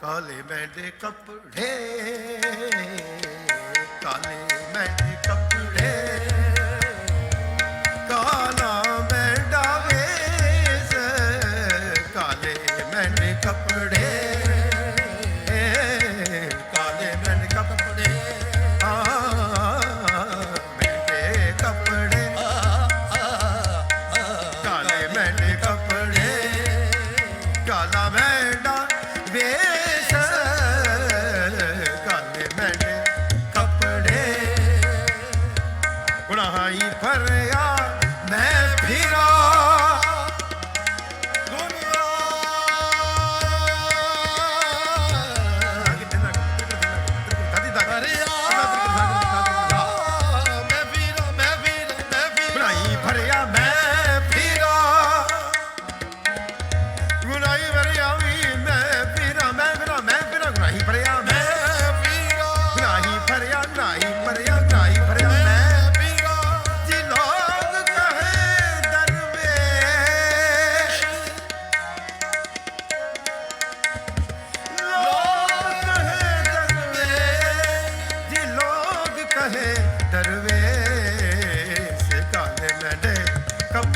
ਕਾਲੇ ਮੈਂਦੇ ਕੱਪੜੇ ਕਾਲੇ ਮੈਂਦੇ ਕੱਪੜੇ ਕਾਲਾ ਮੈਂ ਡਾਵੇ ਸੇ ਕਾਲੇ ਮੈਂ ਕੱਪੜੇ। ਕਾਲਾ ਮੈਂਡਾ ਕਾਲੇ ਮੈਂਡੇ ਕੱਪੜੇ। ਗੁਨਾਹੀ ਫਰਿਆ ਮੈਂ ਫਿਰਾ